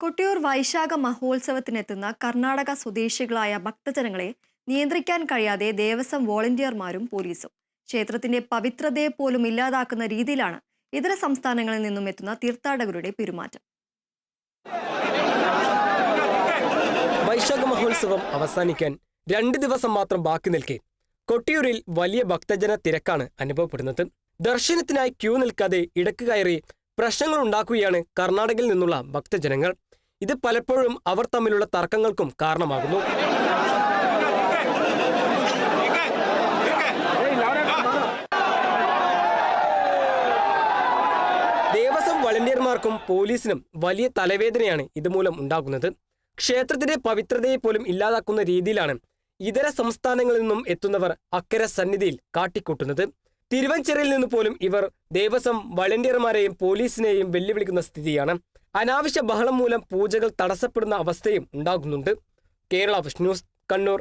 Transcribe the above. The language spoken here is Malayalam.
കൊട്ടിയൂർ വൈശാഖ മഹോത്സവത്തിനെത്തുന്ന കർണാടക സ്വദേശികളായ ഭക്തജനങ്ങളെ നിയന്ത്രിക്കാൻ കഴിയാതെ ദേവസ്വം വോളണ്ടിയർമാരും പോലീസും. ക്ഷേത്രത്തിന്റെ പവിത്രതയെ പോലും ഇല്ലാതാക്കുന്ന രീതിയിലാണ് ഇതര സംസ്ഥാനങ്ങളിൽ നിന്നും എത്തുന്ന തീർത്ഥാടകരുടെ പെരുമാറ്റം. വൈശാഖ മഹോത്സവം അവസാനിക്കാൻ രണ്ട് ദിവസം മാത്രം ബാക്കി നിൽക്കെ കൊട്ടിയൂരിൽ വലിയ ഭക്തജന തിരക്കാണ് അനുഭവപ്പെടുന്നത്. ദർശനത്തിനായി ക്യൂ നിൽക്കാതെ ഇടയ്ക്ക് കയറി പ്രശ്നങ്ങൾ ഉണ്ടാക്കുകയാണ് കർണാടകയിൽ നിന്നുള്ള ഭക്തജനങ്ങൾ. ഇത് പലപ്പോഴും അവർ തമ്മിലുള്ള തർക്കങ്ങൾക്കും കാരണമാകുന്നു. ദേവസ്വം വളണ്ടിയർമാർക്കും പോലീസിനും വലിയ തലവേദനയാണ് ഇതുമൂലം ഉണ്ടാകുന്നത്. ക്ഷേത്രത്തിന്റെ പവിത്രതയെ പോലും ഇല്ലാതാക്കുന്ന രീതിയിലാണ് ഇതര സംസ്ഥാനങ്ങളിൽ നിന്നും എത്തുന്നവർ അക്കരെ സന്നിധിയിൽ കാട്ടിക്കൂട്ടുന്നത്. തിരുവഞ്ചിറയിൽ നിന്ന് പോലും ഇവർ ദേവസ്വം വളണ്ടിയർമാരെയും പോലീസിനെയും വെല്ലുവിളിക്കുന്ന സ്ഥിതിയാണ്. അനാവശ്യ ബഹളം മൂലം പൂജകൾ തടസ്സപ്പെടുന്ന അവസ്ഥയും ഉണ്ടാകുന്നുണ്ട്. കേരള ന്യൂസ് കണ്ണൂർ.